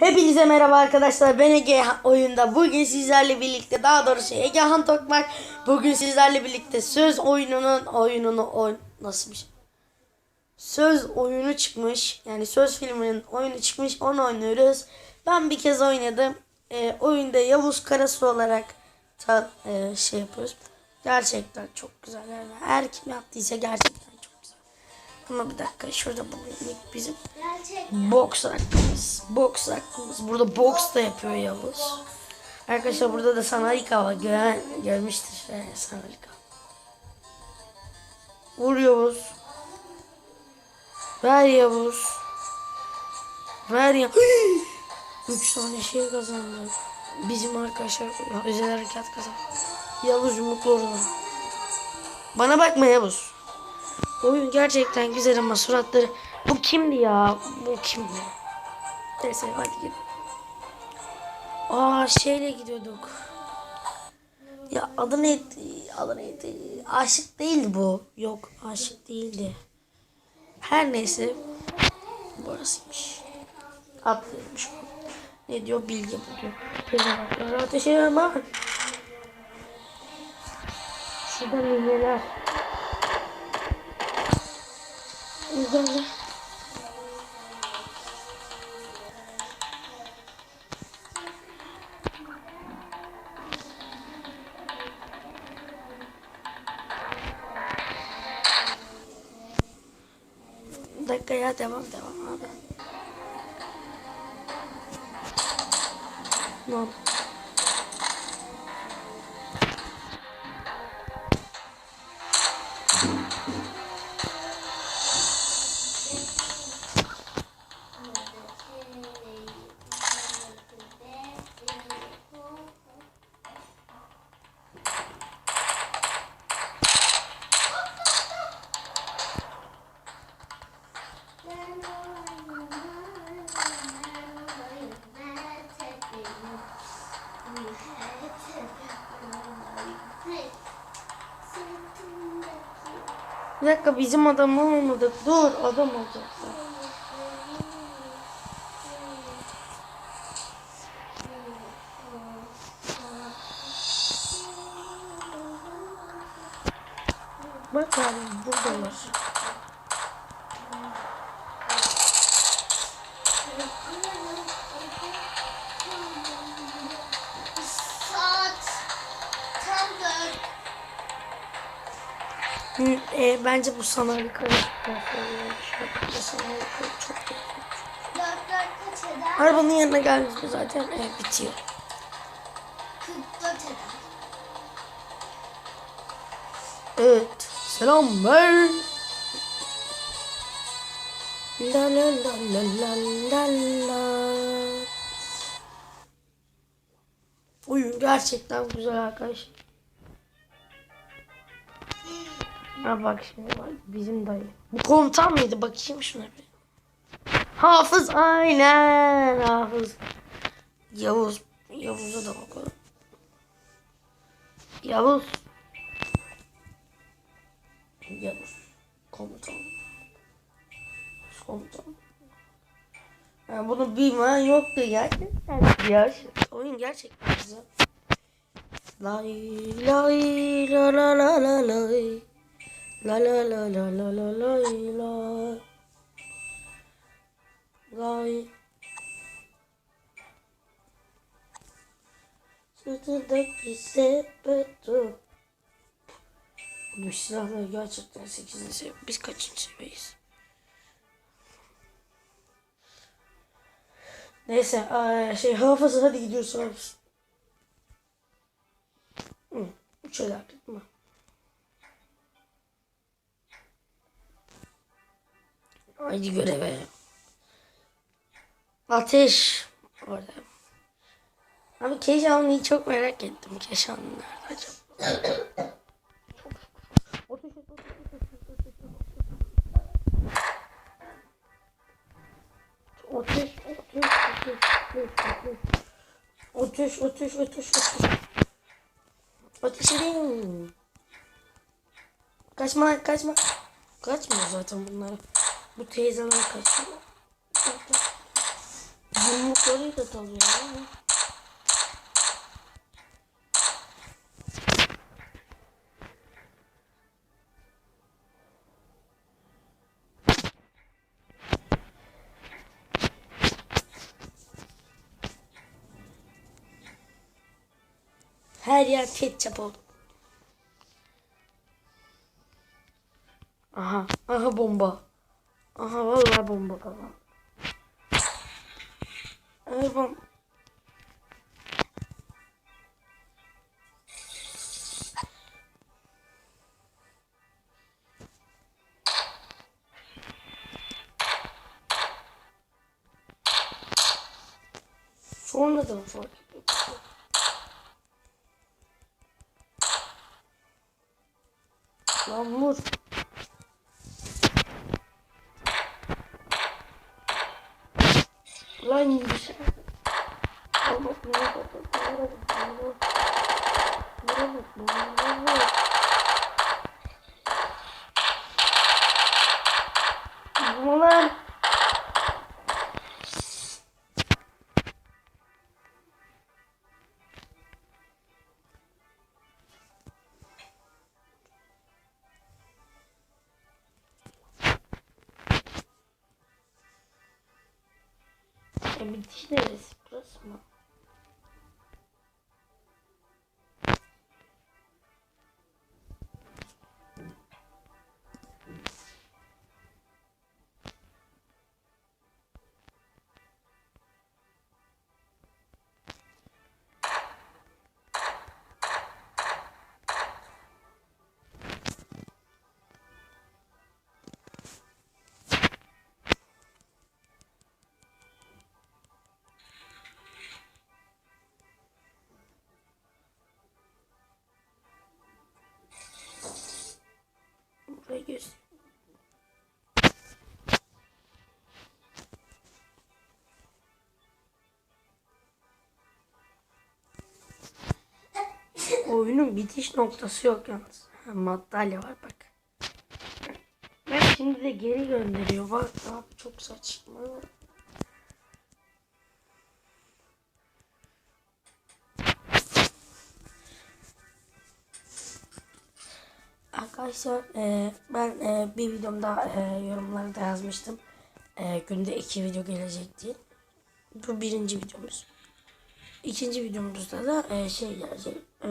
Hepinize merhaba arkadaşlar. Ben Ege oyunda. Bugün sizlerle birlikte daha doğrusu Egehan Tokmak. Bugün sizlerle birlikte söz oyununun oyununu oyn nasıl bir şey? Söz oyunu çıkmış. Yani söz filminin oyunu çıkmış. Onu oynuyoruz. Ben bir kez oynadım. Ee, oyunda Yavuz Karasu olarak ta, e, şey yapıyoruz. Gerçekten çok güzel. Yani her kim yaptıysa gerçekten. Ama bir dakika şurada bugün bizim Boks hakkımız. Boks hakkımız. Burada boks da yapıyor Yavuz. Arkadaşlar burada da Sanalika var. Gören, görmüştür şey, Sanalika. Vur Yavuz. Ver Yavuz. Ver ya. Üç tane şey kazandı. Bizim arkadaşlar özel harekat kazandı. Yavuz mutlu olun. Bana bakma Yavuz. Oyun gerçekten güzel ama suratları... Bu kimdi ya? Bu kimdi? Neyse hadi gidelim. Aa şeyle gidiyorduk. Ya adı neydi? Adı neydi? Aşık değildi bu. Yok aşık değildi. Her neyse. Burasıymış. Atlıyormuş. Ne diyor? Bilgi buluyor. Tezahüratlara ateş edemem. Şurada mineler. Güzel. Dakika ya devam devam abi. Ne oldu? Bir dakika bizim adam olmadık. Dur adam olacaktı. Bak abi buradalar. Hı, e, bence bu dört kaç eder? Arabanın yanına geldiğimizde zaten e, bitiyor. 44 eder. Evet. Selam ver. La la la la la la la. Oyun gerçekten güzel arkadaşlar. Ha bak şimdi bak bizim dayı. Bu komutan mıydı? Bakayım şuna bir. Hafız aynen Hafız. Yavuz. Yavuz'a da bakalım. Yavuz. Yavuz. Komutan. Komutan. Yani bunu bilmeyen yoktu gerçekten. Ya, oyun gerçekten güzel. Lay lay la la la la lay. La la la la la la lay lay. Lay. Sırtındaki sepeti. Bu silahlar gerçekten 8. seviye. Biz kaçıncı seviyeyiz? Neyse eee, şey hafıza hadi gidiyoruz hafız. Hı, üç el Haydi göreve. Ateş. Orada. Abi Keşanlı'yı çok merak ettim. Keşanlı nerede acaba? Otuş, otuş, otuş, otuş, otuş, otuş, otuş, otuş. Ateş edin. Kaçma, kaçma. Kaçmıyor zaten bunlar. Bu teyzeler kaçmıyor. Yumruklarıyla da dalıyor ama. Her yer ketçap oldu. Aha, aha bomba. Aha vallahi bomba. Ay bom. Sonradan fark ettim. Lan vur. Lan bir şey. Allah Lan. Oyunun bitiş noktası yok yalnız. Madalya var bak. Bak şimdi de geri gönderiyor. Bak abi çok saçma. Arkadaşlar e, ben e, bir videomda e, yorumları da yazmıştım. E, günde iki video gelecek diye. Bu birinci videomuz. İkinci videomuzda da e, şey gelecek. E,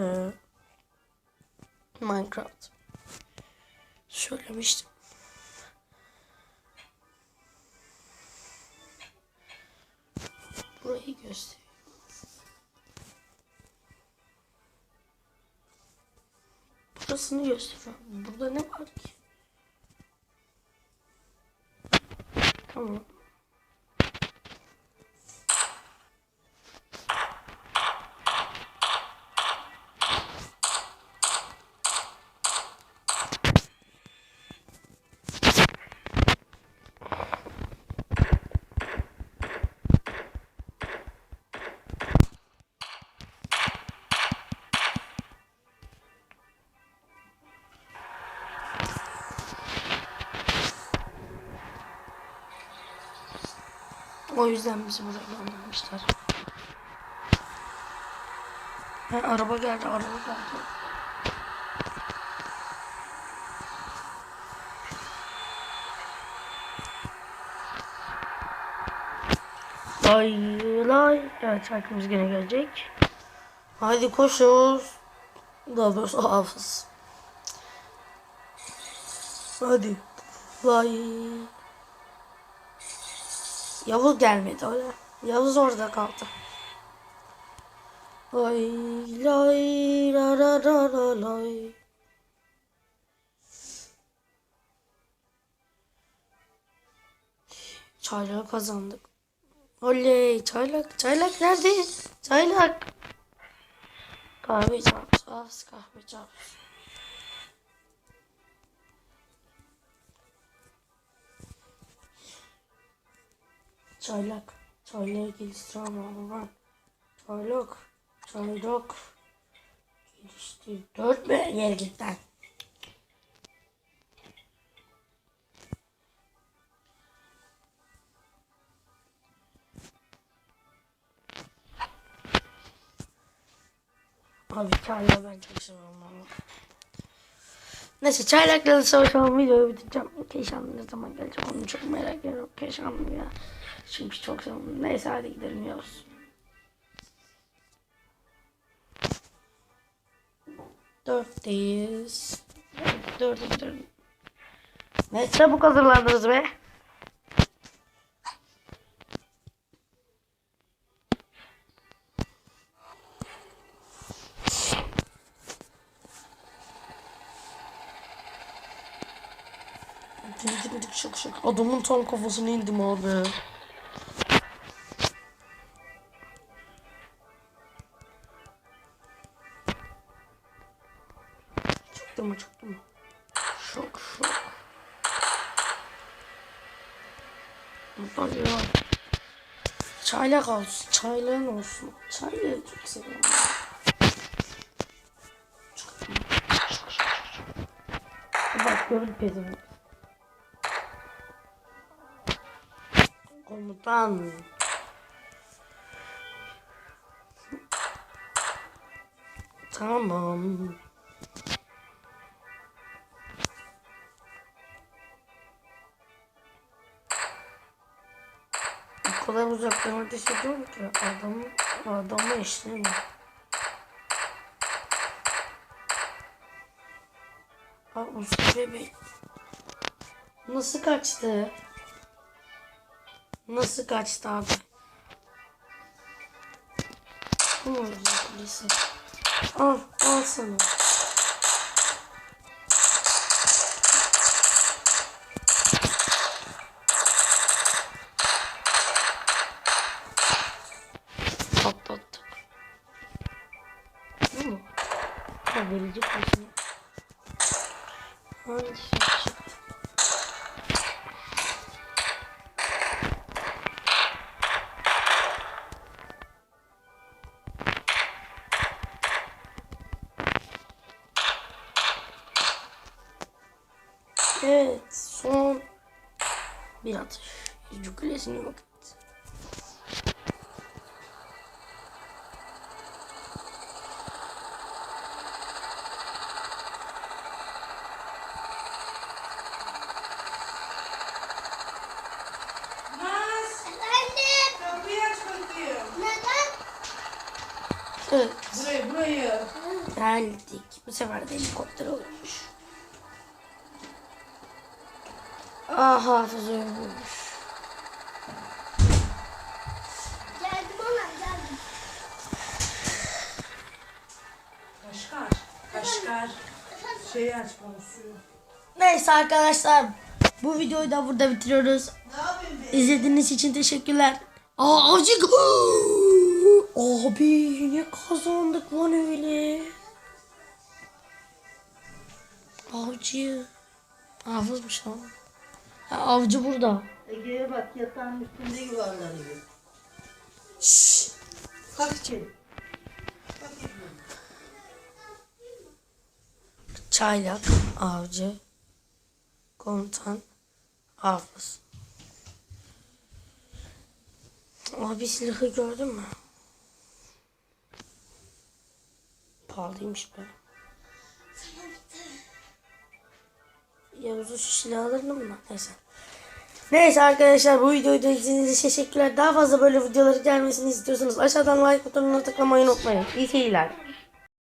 Minecraft. Söylemiştim. Burayı göster. Burasını gösteriyorum. Burada ne var ki? Tamam. O yüzden bizi buraya göndermişler. Ha, araba geldi, araba geldi. Lay lay. Evet şarkımız yine gelecek. Haydi koşuyoruz. Daha doğrusu hafız. Hadi. Lay. Yavuz gelmedi öyle. Yavuz orada kaldı. Lay lay la la la la lay. Çaylak kazandık. Oley çaylak çaylak nerede? Çaylak. Kahve çarpsın. Az kahve çarpsın. Çaylak. Çaylak geliştiren var. Çaylak. Çaylak. Geliştir. Dört mü gerçekten? Abi çayla ben çok seviyorum ama. Neyse çaylakla savaşalım videoyu bitireceğim. Keşanlı ne zaman gelecek onu çok merak ediyorum. Keşanlı ya. Çünkü çok seviyorum. Neyse hadi gidelim Yavuz. Dörtteyiz. Dördü dördü. Ne çabuk hazırlandınız be. Gidik gidik şık şık. Adamın tam kafasına indim abi. Çaylak olsun. Çaylağın olsun. Çaylağı çok seviyorum. Bak gördün pezimi. Komutan. Tamam. Kadar uzaktan ateş ediyorum ki adamı, adamı işlemiyor. Aa Mustafa Bey. Nasıl kaçtı? Nasıl kaçtı abi? Bu mu? Al, al sana. Evet, son bir atış. Bakayım. Neden? Evet, Burayı, burayı. geldik. Bu sefer de helikopter olmuş. Aha, hafıza ölmüş. Geldim ama geldim. Kaşkar, kaşkar. Şeyi aç bana suyu. Neyse arkadaşlar, bu videoyu da burada bitiriyoruz. Ne yapayım be? İzlediğiniz için teşekkürler. Aa acık. Abi ne kazandık lan öyle. Avcı. Hafızmış lan. Ha, avcı burada. Ege'ye bak yatağın üstünde yuvarlanıyor. Şşş. Kalk içeri. Çaylak, avcı, komutan, hafız. Abi silahı gördün mü? Pahalıymış be. Yavuz'un şu silahı alırdım mı? Neyse. Neyse arkadaşlar bu videoyu da izlediğiniz için teşekkürler. Daha fazla böyle videoları gelmesini istiyorsanız aşağıdan like butonuna tıklamayı unutmayın. İyi seyirler.